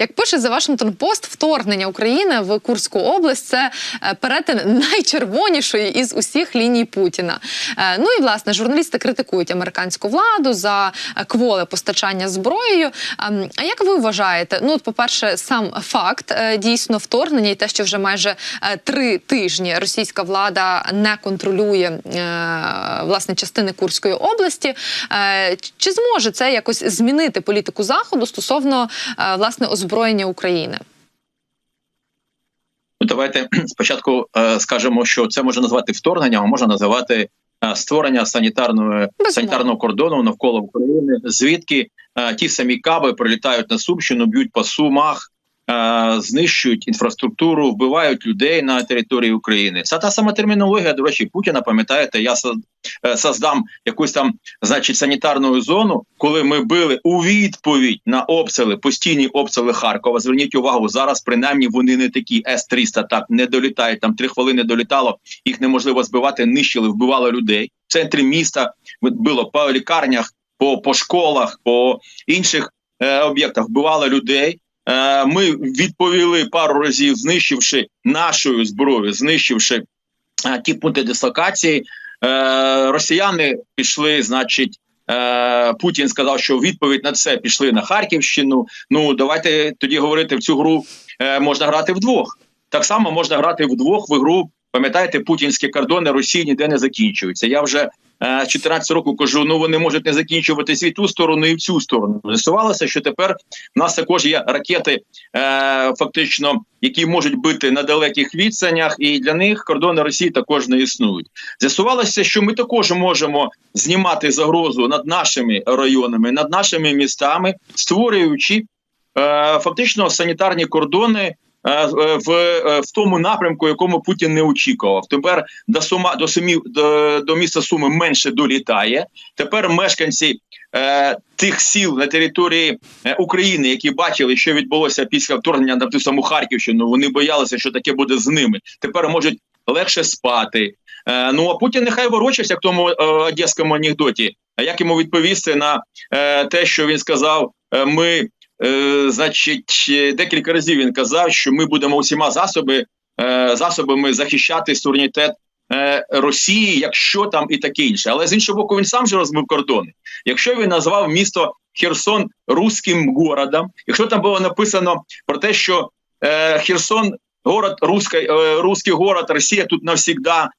Як пише The Washington Post, вторгнення України в Курську область це е, перетин найчервонішої із усіх ліній Путіна. Е, Ну і власне журналісти критикують американську владу за е, кволи постачання зброєю. Ем, А як ви вважаєте? Ну, от, по-перше, сам факт дійсно вторгнення і те, що вже майже три тижні російська влада не контролює власне частини Курської області. Чи зможе це якось змінити політику заходу стосовно власне озброєння України? Ну, давайте спочатку е, скажемо, що це можна назвати вторгненням, а можна називати е, створення санітарної санітарного кордону навколо України, звідки е, ті самі каби прилітають на Сумщину, б'ють по сумах, знищують інфраструктуру, вбивають людей на території України. Це та сама термінологія. До речі, Путіна. Пам'ятаєте, я е, создам якусь там, значить, санітарну зону, коли ми били у відповідь на обстріли, постійні обстріли Харкова. Зверніть увагу, зараз принаймні вони не такі С-300 так не долітають. Там три хвилини долітало, їх неможливо збивати, нищили, вбивали людей. В центрі міста було по лікарнях, по, по школах, по інших е, об'єктах вбивали людей. Е, ми відповіли пару разів, знищивши нашою зброєю, знищивши е, ті пункти дислокації. Е, росіяни пішли, значить. Путін сказав, що відповідь на це пішли на Харківщину. Ну давайте тоді говорити в цю гру можна грати вдвох. Так само можна грати вдвох в ігру. Пам'ятаєте, путінські кордони Росії ніде не закінчуються. Я вже е, з 14 року кажу: ну вони можуть не закінчуватись і ту сторону, і в цю сторону. З'ясувалося, що тепер в нас також є ракети, е, фактично, які можуть бити на далеких відстанях, і для них кордони Росії також не існують. З'ясувалося, що ми також можемо знімати загрозу над нашими районами, над нашими містами, створюючи е, фактично санітарні кордони. Е, е, В, е, в тому напрямку, якому Путін не очікував, тепер до сума до сумів до, до міста Суми менше долітає. Тепер мешканці е, тих сіл на території е, України, які бачили, що відбулося після вторгнення на ту саму Харківщину, вони боялися, що таке буде з ними. Тепер можуть легше спати. Е, ну а Путін нехай ворочиться в тому е, одеському анекдоті. Як йому відповісти на е, те, що він сказав? Е, ми, е, значить, е, декілька разів він казав, що ми будемо усіма засоби, е, засобами захищати суверенітет Росії, якщо там і таке інше. Але з іншого боку, він сам же розмив кордони. Якщо він назвав місто Херсон руським городом, якщо там було написано про те, що Херсон город руський, е, руський город, Росія тут навсігда.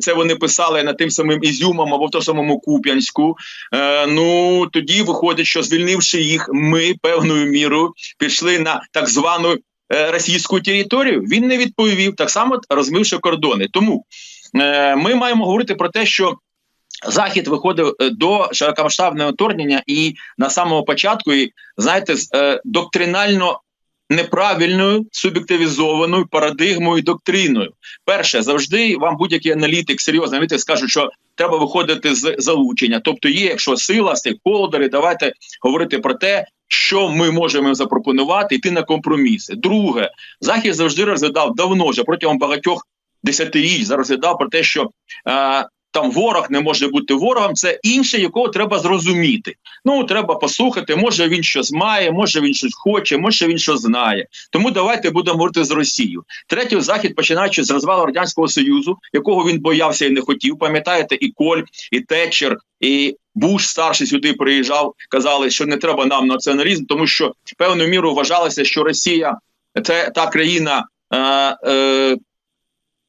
Це, вони писали над тим самим Ізюмом або в тому самому Куп'янську. Е, ну тоді виходить, що звільнивши їх, ми певною мірою пішли на так звану е, російську територію. Він не відповів так само розмивши кордони. Тому е, ми маємо говорити про те, що Захід виходив е, до широкомасштабного вторгнення, і на самому початку, і знаєте, е, доктринально неправильною суб'єктивізованою парадигмою доктриною. Перше, завжди вам будь-який аналітик, серйозний аналітик скаже, що треба виходити з залучення. Тобто, є, якщо сила, стейкхолдери, давайте говорити про те. Що ми можемо запропонувати, йти на компроміси. Друге, захід завжди розглядав давно вже протягом багатьох десятиріч розглядав про те, що е, там ворог не може бути ворогом. Це інше, якого треба зрозуміти. Ну треба послухати. Може він щось має, може він щось хоче, може він щось знає. Тому давайте будемо говорити з Росією. Третє, захід починаючи з розвалу радянського союзу, якого він боявся і не хотів. Пам'ятаєте, і Коль, і Тетчер, і Буш старший сюди приїжджав. Казали, що не треба нам націоналізм, тому що певною мірою вважалося, що Росія це та країна. Е, е,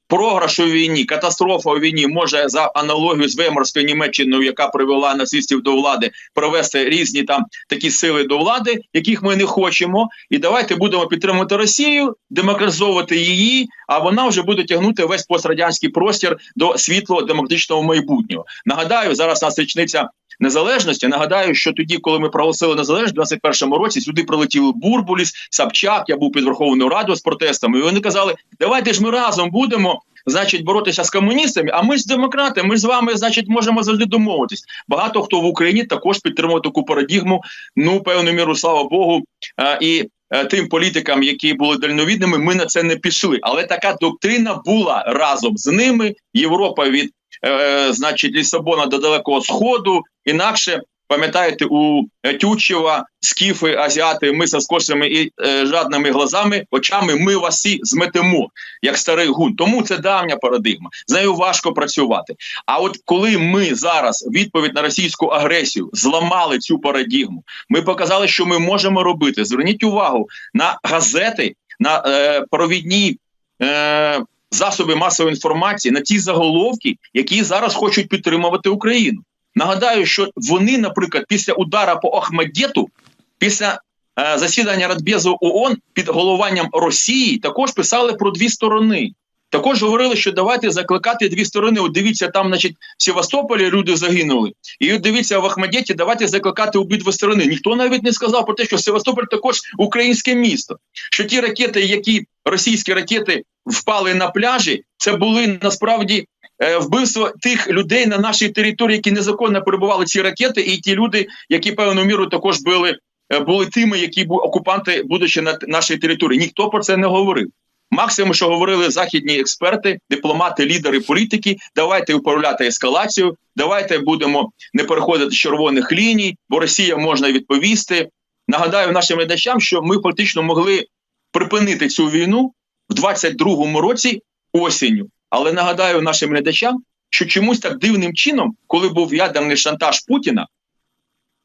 Програш у війні, катастрофа у війні може за аналогію з Веймарською Німеччиною, яка привела нацистів до влади, провести різні там такі сили до влади, яких ми не хочемо. І давайте будемо підтримувати Росію, демократизовувати її, а вона вже буде тягнути весь пострадянський простір до світлого демократичного майбутнього. Нагадаю, зараз нас річниця незалежності. Нагадаю, що тоді, коли ми проголосили незалежність, у 21-му році сюди прилетіли Бурбуліс, Сапчак. Я був під Верховною Радою з протестами. І вони казали, давайте ж ми разом будемо. Значить, боротися з комуністами, а ми ж демократи. Ми з вами, значить, можемо завжди домовитись. Багато хто в Україні також підтримує таку парадігму. Ну, певною міру, слава Богу, і е, тим політикам, які були дальновідними, ми на це не пішли. Але така доктрина була разом з ними. Європа від, е, значить, Лісабона до далекого сходу. Інакше Пам'ятаєте, у е, Тютчева скіфи, азіати, ми з скошеними і е, жадними глазами, очами ми вас всі зметемо, як старий гун. Тому це давня парадигма. З нею важко працювати. А от коли ми зараз відповідь на російську агресію зламали цю парадигму, ми показали, що ми можемо робити. Зверніть увагу на газети, на е, провідні. Е, Засоби масової інформації на ті заголовки, які зараз хочуть підтримувати Україну. Нагадаю, що вони, наприклад, після удара по Ахмадєту, після е, засідання Радбезу ООН під головуванням Росії, також писали про дві сторони. Також говорили, що давайте закликати дві сторони. От дивіться, там, значить, в Севастополі люди загинули, і от дивіться в Ахмадєті, давайте закликати обидві сторони. Ніхто навіть не сказав про те, що Севастополь також українське місто. Що ті ракети, які російські ракети впали на пляжі, це були насправді е, вбивство тих людей на нашій території, які незаконно перебували ці ракети, і ті люди, які певною мірою також були, е, були тими, які окупанти, будучи на нашій території. Ніхто про це не говорив. Максимум, що говорили західні експерти, дипломати, лідери, політики, давайте управляти ескалацію, давайте будемо не переходити з червоних ліній, бо Росія можна відповісти. Нагадаю нашим глядачам, що ми фактично могли припинити цю війну в 22-му році осінню. Але нагадаю нашим глядачам, що чомусь так дивним чином, коли був ядерний шантаж Путіна,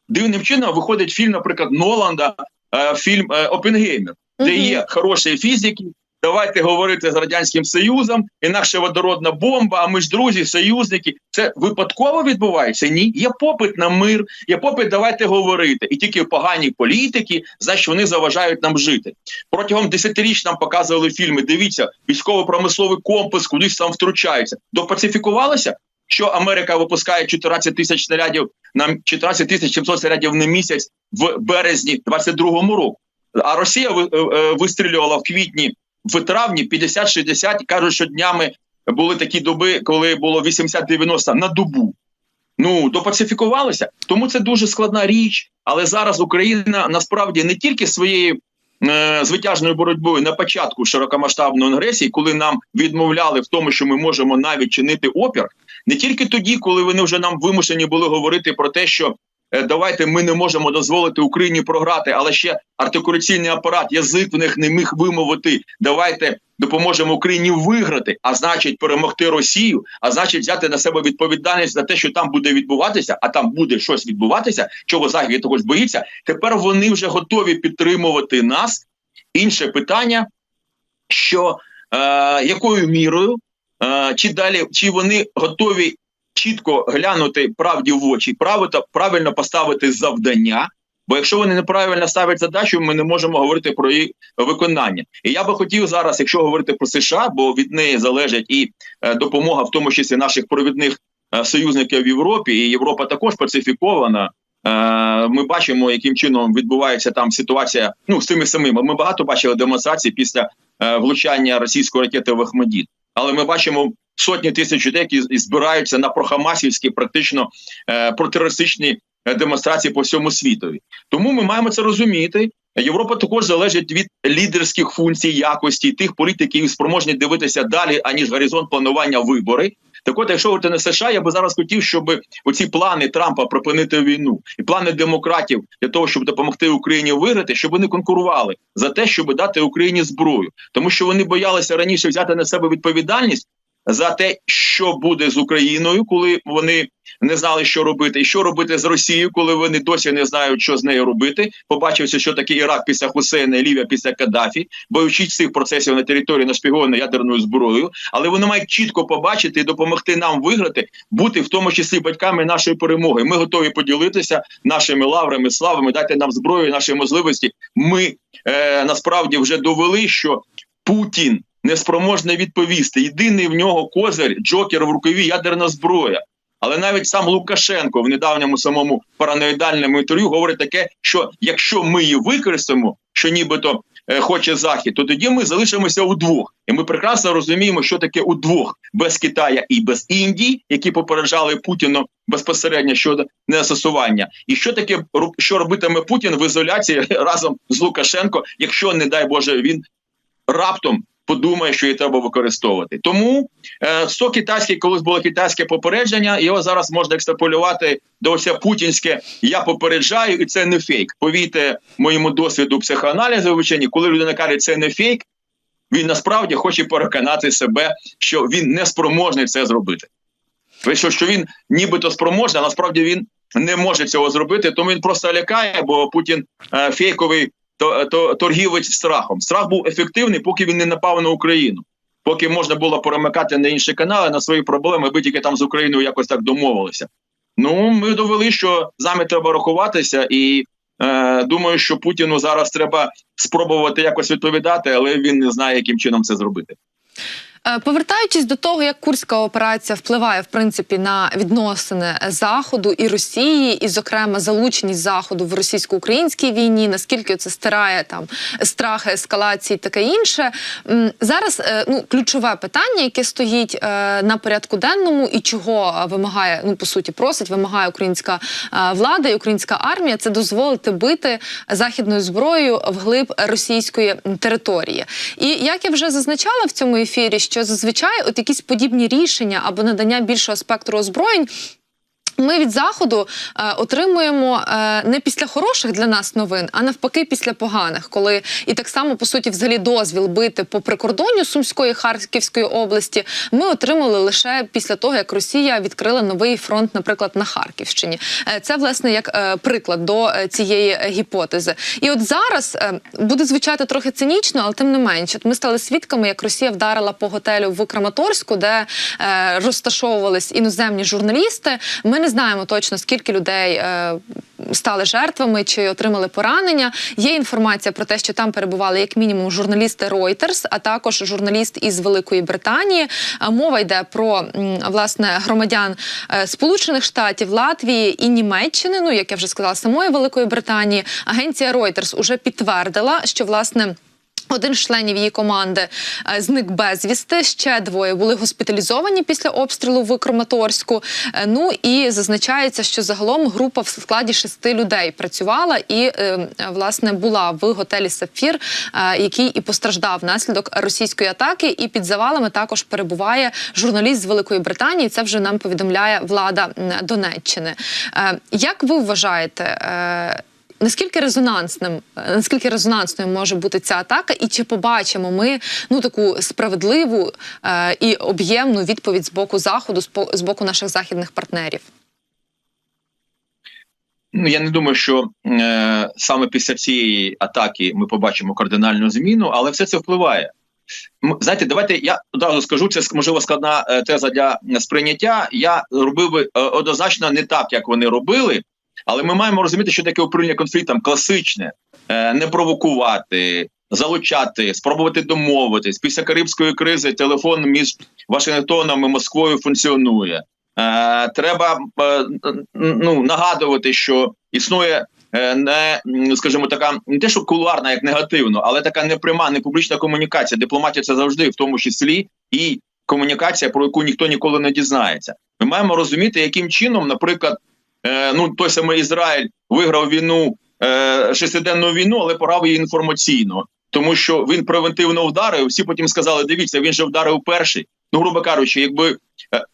дивним чином виходить фільм, наприклад, Ноланда, е, фільм е, Опенгеймер, де є хороші фізики. Давайте говорити з радянським союзом, інакше водородна бомба. А ми ж друзі, союзники. Це випадково відбувається? Ні, є попит на мир, є попит. Давайте говорити. І тільки погані політики, значить, вони заважають нам жити. Протягом десятиріч нам показували фільми. Дивіться, військово-промисловий комплекс кудись там втручається. Допацифікувалося, що Америка випускає 14 тисяч снарядів на 14 тисяч 700 снарядів на місяць в березні 22-му року. А Росія е, е, вистрілювала в квітні, в травні 50-60, кажуть, що днями були такі доби, коли було 80-90 на добу. Ну, допацифікувалися. Тому це дуже складна річ. Але зараз Україна насправді не тільки своєю е, звитяжною боротьбою на початку широкомасштабної агресії, коли нам відмовляли в тому, що ми можемо навіть чинити опір, не тільки тоді, коли вони вже нам вимушені були говорити про те, що давайте ми не можемо дозволити Україні програти, але ще артикуляційний апарат, язик в них не міг вимовити. Давайте допоможемо Україні виграти, а значить перемогти Росію, а значить взяти на себе відповідальність за те, що там буде відбуватися, а там буде щось відбуватися, чого захід також боїться. Тепер вони вже готові підтримувати нас. Інше питання, що е, якою мірою, е, чи далі, чи вони готові чітко глянути правді в очі, правильно, поставити завдання. Бо якщо вони неправильно ставлять задачу, ми не можемо говорити про її виконання. І я би хотів зараз, якщо говорити про США, бо від неї залежить і е, допомога, в тому числі наших провідних е, союзників в Європі, і Європа також пацифікована. Е, Ми бачимо, яким чином відбувається там ситуація. Ну з тими самими. Ми багато бачили демонстрацій після влучання російської ракети в Ахмадіт. Але ми бачимо сотні тисяч людей, які збираються на прохамасівські, практично е, протерористичні е, демонстрації по всьому світові. Тому ми маємо це розуміти. Європа також залежить від лідерських функцій, якості тих політиків, які спроможні дивитися далі, аніж горизонт планування вибори. Так от, якщо говорити на США, я би зараз хотів, щоб оці плани Трампа припинити війну і плани демократів для того, щоб допомогти Україні виграти, щоб вони конкурували за те, щоб дати Україні зброю, тому що вони боялися раніше взяти на себе відповідальність за те, що буде з Україною, коли вони не знали, що робити, і що робити з Росією, коли вони досі не знають, що з нею робити. Побачився, що таке Ірак після Хусейна, Лівія після Каддафі, боючись цих процесів на території нашпігованої ядерною зброєю, але вони мають чітко побачити і допомогти нам виграти, бути в тому числі батьками нашої перемоги. Ми готові поділитися нашими лаврами, славами, дати нам зброю, наші можливості. Ми е, насправді вже довели, що Путін неспроможний відповісти. Єдиний в нього козир, джокер в рукаві, ядерна зброя. Але навіть сам Лукашенко в недавньому самому параноїдальному інтерв'ю говорить таке, що якщо ми її використаємо, що нібито е, хоче захід, то тоді ми залишимося удвох. І ми прекрасно розуміємо, що таке удвох без Китая і без Індії, які попереджали Путіну безпосередньо щодо незастосування. І що таке що робитиме Путін в ізоляції разом з Лукашенко, якщо не дай Боже він раптом подумає, що її треба використовувати. Тому е, 100 китайське, колись було китайське попередження, його зараз можна екстраполювати до оце путінське. Я попереджаю, і це не фейк. Повірте моєму досвіду психоаналізу вивчення, коли людина каже, це не фейк. Він насправді хоче переконати себе, що він не спроможний це зробити. Вийшло, що він нібито спроможний, а насправді він не може цього зробити, тому він просто лякає, бо Путін е, фейковий то, то, торгівець страхом. Страх був ефективний, поки він не напав на Україну. Поки можна було перемикати на інші канали на свої проблеми, ви тільки там з Україною якось так домовилися. Ну, ми довели, що з нами треба рахуватися, і е, думаю, що Путіну зараз треба спробувати якось відповідати, але він не знає, яким чином це зробити. Е, Повертаючись до того, як курська операція впливає в принципі на відносини Заходу і Росії, і, зокрема, залученість Заходу в російсько-українській війні, наскільки це стирає там страхи ескалації, таке інше. Зараз е, ну ключове питання, яке стоїть е, на порядку денному, і чого вимагає, ну по суті, просить, вимагає українська влада і українська армія, це дозволити бити західною зброєю вглиб російської території. І як я вже зазначала в цьому ефірі, що зазвичай от якісь подібні рішення або надання більшого спектру озброєнь. Ми від заходу е, отримуємо е, не після хороших для нас новин, а навпаки, після поганих, коли і так само по суті, взагалі, дозвіл бити по прикордонню Сумської Харківської області. Ми отримали лише після того, як Росія відкрила новий фронт, наприклад, на Харківщині. Е, це власне як е, приклад до е, цієї гіпотези. І от зараз е, буде звучати трохи цинічно, але тим не менше, ми стали свідками, як Росія вдарила по готелю в Краматорську, де е, розташовувались іноземні журналісти. Ми не знаємо точно скільки людей е, стали жертвами чи отримали поранення. Є інформація про те, що там перебували як мінімум журналісти Reuters, а також журналіст із Великої Британії. А Мова йде про власне громадян е, Сполучених Штатів, Латвії і Німеччини. Ну як я вже сказала, самої Великої Британії. Агенція Reuters уже підтвердила, що власне. Один з членів її команди е, зник безвісти. Ще двоє були госпіталізовані після обстрілу в Краматорську. Е, Ну і зазначається, що загалом група в складі шести людей працювала і е, власне була в готелі Сапфір, який і постраждав внаслідок російської атаки. І під завалами також перебуває журналіст з Великої Британії. Це вже нам повідомляє влада Донеччини. Як ви вважаєте? Наскільки резонансним, е, наскільки резонансною може бути ця атака, і чи побачимо ми ну таку справедливу е, і об'ємну відповідь з боку заходу, з боку наших західних партнерів? Ну я не думаю, що е, саме після цієї атаки ми побачимо кардинальну зміну, але все це впливає. Знаєте, давайте я одразу скажу, це можливо складна е, теза для сприйняття. Я робив би е, однозначно не так, як вони робили, але ми маємо розуміти, що таке управління конфліктом класичне, е, не провокувати, залучати, спробувати домовитись. Після карибської кризи телефон між Вашингтоном і Москвою функціонує. Е, треба е, ну, нагадувати, що існує не скажімо, така не те, що кулуарна, як негативно, але така непряма, не публічна комунікація. Дипломатія це завжди, в тому числі, і комунікація, про яку ніхто ніколи не дізнається. Ми маємо розуміти, яким чином, наприклад, е, ну той самий Ізраїль виграв війну е, шестиденну війну, але порав її інформаційно, тому що він превентивно вдарив. Всі потім сказали: дивіться, він же вдарив перший. Ну, грубо кажучи, якби е,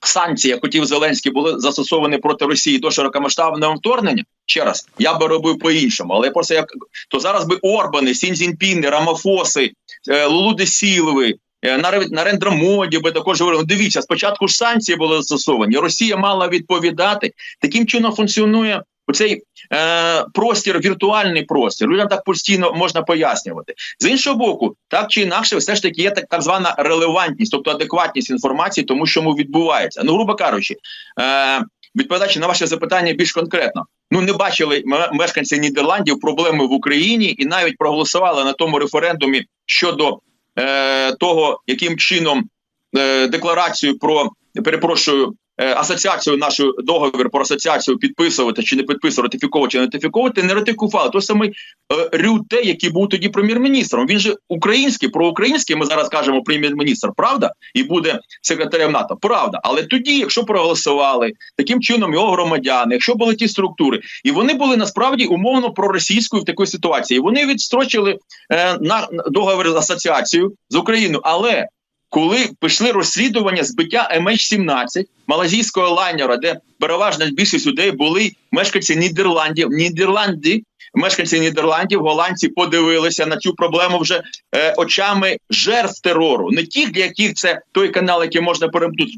санкції, як хотів Зеленський, були застосовані проти Росії до широкомасштабного вторгнення. Ще раз, я би робив по-іншому, але просто як то зараз би Орбани, Сінзінпіни, Рамафоси, е, Лулуди Сілви. Е, Нарендра Моді би також говорили, «Ну, дивіться, спочатку ж санкції були застосовані. Росія мала відповідати. Таким чином функціонує оцей е, простір, віртуальний простір. Людям так постійно можна пояснювати. З іншого боку, так чи інакше, все ж таки є так, так звана релевантність, тобто адекватність інформації, тому що відбувається. Ну, грубо кажучи, е, відповідаючи на ваше запитання більш конкретно. Ну не бачили мешканці Нідерландів проблеми в Україні і навіть проголосували на тому референдумі щодо е, того, яким чином е, декларацію про перепрошую асоціацію нашу договір про асоціацію підписувати чи не підписувати, ратифіковувати чи не ратифіковувати, не ратифікували. Той самий е, Рюте, який був тоді прем'єр-міністром. Він же український, проукраїнський. Ми зараз кажемо прем'єр-міністр, правда, і буде секретарем НАТО. Правда, але тоді, якщо проголосували таким чином його громадяни, якщо були ті структури, і вони були насправді умовно проросійською в такій ситуації. Вони відстрочили е, на договір з асоціацією з Україною, але коли пішли розслідування збиття MH17 малазійського лайнера, де переважна більшість людей були мешканці Нідерландів, Нідерланди, мешканці Нідерландів, голландці подивилися на цю проблему вже е, очами жертв терору, не тих, для яких це той канал, який можна перемкнути,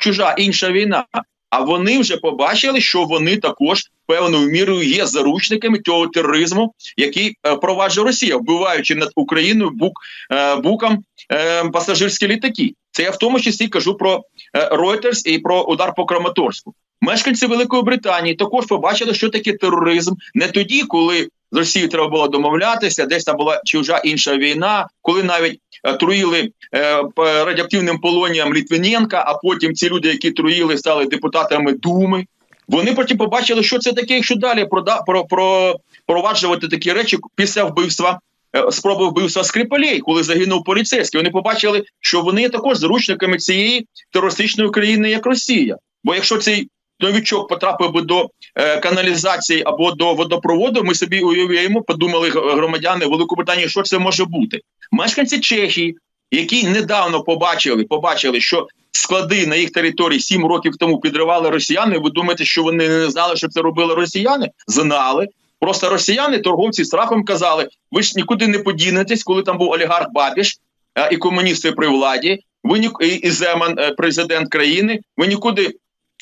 чужа інша війна. А вони вже побачили, що вони також певною мірою є заручниками того тероризму, який е, проваджує Росія, вбиваючи над Україною бук е, букам е, пасажирські літаки. Це я в тому числі кажу про е, Reuters і про удар по Краматорську. Мешканці Великої Британії також побачили, що таке тероризм не тоді, коли з Росією треба було домовлятися, десь там була чужа інша війна, коли навіть труїли е, радіоактивним полонієм Літвиненка, а потім ці люди, які труїли, стали депутатами Думи. Вони потім побачили, що це таке, якщо далі прода, про, про, проваджувати такі речі після вбивства, е, спроби вбивства Скрипалей, коли загинув поліцейський. Вони побачили, що вони також заручниками цієї терористичної країни, як Росія. Бо якщо цей новічок потрапив би до е, каналізації або до водопроводу, ми собі уявляємо, подумали громадяни Великобританії, що це може бути. Мешканці Чехії, які недавно побачили, побачили, що склади на їх території сім років тому підривали росіяни. Ви думаєте, що вони не знали, що це робили росіяни? Знали. Просто росіяни, торговці страхом казали: ви ж нікуди не подінетесь, коли там був олігарх Бабіш е, і комуністи при владі. Ви ні і, Земан, е, президент країни. Ви нікуди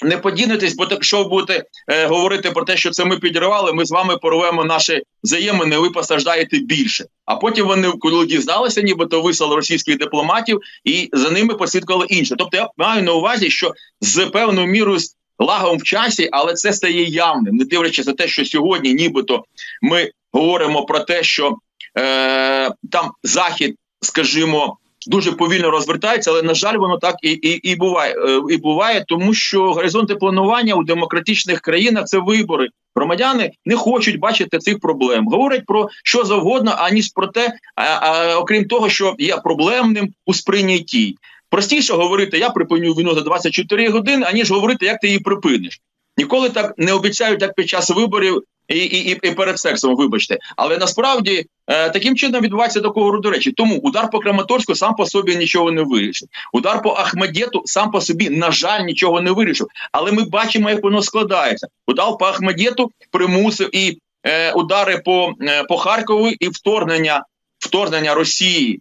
не подінетесь, бо так що ви будете е, говорити про те, що це ми підривали, ми з вами порвемо наші взаємини, ви постраждаєте більше. А потім вони, коли дізналися, нібито вислали російських дипломатів, і за ними послідкували інше. Тобто я маю на увазі, що з певною мірою лагом в часі, але це стає явним, не дивлячись на те, що сьогодні, нібито ми говоримо про те, що е, там захід, скажімо. Дуже повільно розвертається, але на жаль, воно так і і, і буває. Е, І буває, тому що горизонти планування у демократичних країнах це вибори. Громадяни не хочуть бачити цих проблем. Говорять про що завгодно, аніж про те, а, а, окрім того, що є проблемним у сприйнятті. Простіше говорити, я припиню війну за 24 години, аніж говорити, як ти її припиниш. Ніколи так не обіцяють, як під час виборів і, і, і, перед сексом, вибачте. Але насправді е, таким чином відбувається такого роду речі. Тому удар по Краматорську сам по собі нічого не вирішив. Удар по Ахмедєту сам по собі, на жаль, нічого не вирішив. Але ми бачимо, як воно складається. Удар по Ахмедєту примусив і е, удари по, е, по Харкову, і вторгнення, вторгнення Росії.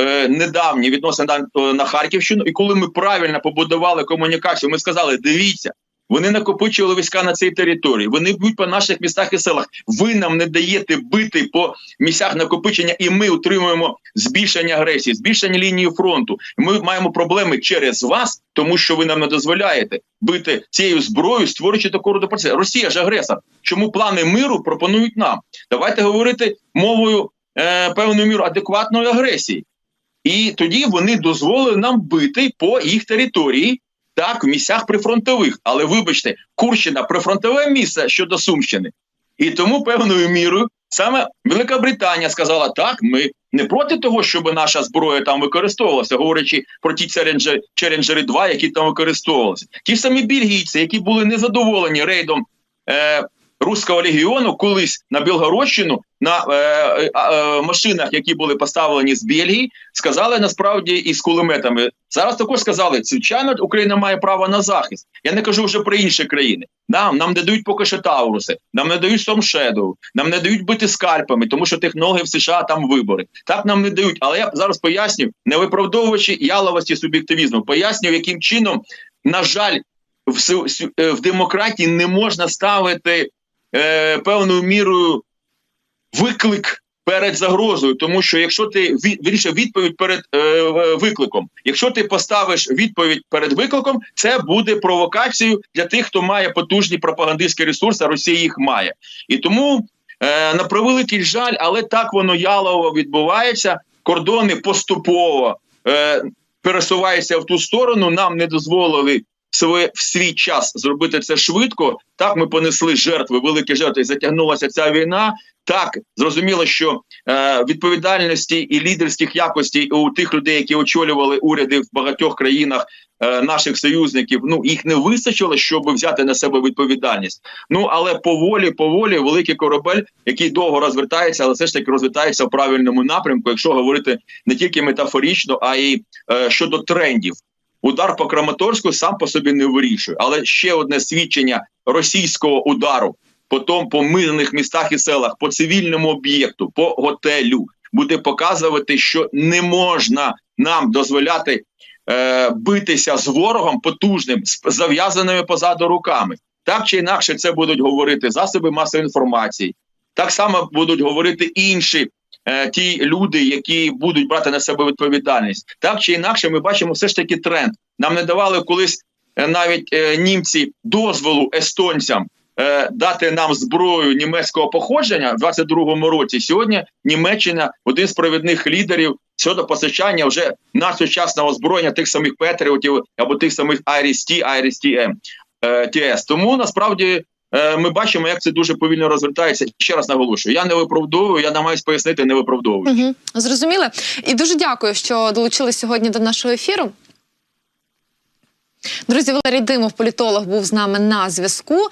е, Недавні відносини на Харківщину, і коли ми правильно побудували комунікацію, ми сказали: дивіться, вони накопичували війська на цій території. Вони б'ють по наших містах і селах. Ви нам не даєте бити по місцях накопичення, і ми отримуємо збільшення агресії, збільшення лінії фронту. Ми маємо проблеми через вас, тому що ви нам не дозволяєте бити цією зброєю, створюючи таку роду процес. Росія ж агресор. Чому плани миру пропонують нам? Давайте говорити мовою е, певною мірою адекватної агресії. І тоді вони дозволили нам бити по їх території. Так, в місцях прифронтових, але вибачте, Курщина прифронтове місце щодо Сумщини, і тому певною мірою саме Велика Британія сказала: так, ми не проти того, щоб наша зброя там використовувалася, говорячи про ті Челенджери, Челенджери 2, які там використовувалися. Ті самі бельгійці, які були незадоволені рейдом е, Руського легіону, колись на Білгородщину на е, е, е, машинах, які були поставлені з Бельгії, сказали насправді і з кулеметами. Зараз також сказали, звичайно, Україна має право на захист. Я не кажу вже про інші країни. Нам нам не дають поки що Тауруси, нам не дають Сомшеду, нам не дають бити скальпами, тому що технології в США там вибори. Так нам не дають. Але я зараз поясню, не виправдовуючи яловості суб'єктивізму, поясню, яким чином, на жаль, в, е, в демократії не можна ставити е, певною мірою виклик перед загрозою, тому що якщо ти вирішив відповідь перед е, викликом, якщо ти поставиш відповідь перед викликом, це буде провокацією для тих, хто має потужні пропагандистські ресурси, а Росія їх має. І тому е, на превеликий жаль, але так воно ялово відбувається. Кордони поступово е, пересуваються в ту сторону. Нам не дозволили в свій, час зробити це швидко. Так ми понесли жертви, великі жертви, і затягнулася ця війна. Так зрозуміло, що е, відповідальності і лідерських якостей у тих людей, які очолювали уряди в багатьох країнах е, наших союзників, ну їх не вистачило, щоб взяти на себе відповідальність. Ну але поволі, поволі, великий корабель, який довго розвертається, але все ж таки розвертається в правильному напрямку, якщо говорити не тільки метафорично, а й е, щодо трендів. Удар по Краматорську сам по собі не вирішує, але ще одне свідчення російського удару потім по мирних містах і селах, по цивільному об'єкту, по готелю буде показувати, що не можна нам дозволяти е, битися з ворогом потужним з зав'язаними позаду руками. Так чи інакше, це будуть говорити засоби масової інформації. Так само будуть говорити інші е, ті люди, які будуть брати на себе відповідальність. Так чи інакше, ми бачимо все ж таки тренд. Нам не давали колись е, навіть е, німці дозволу естонцям е, дати нам зброю німецького походження в 22-му році. Сьогодні Німеччина один з провідних лідерів щодо постачання вже надсучасного озброєння тих самих Петріотів або тих самих IRIS-T, IRIS-TM, е, TS. Тому насправді. Е, Ми бачимо, як це дуже повільно розвертається. Ще раз наголошую. Я не виправдовую, я намагаюсь пояснити, не виправдовую. Угу. Зрозуміли. І дуже дякую, що долучились сьогодні до нашого ефіру. Друзі, Валерій Димов, політолог, був з нами на зв'язку.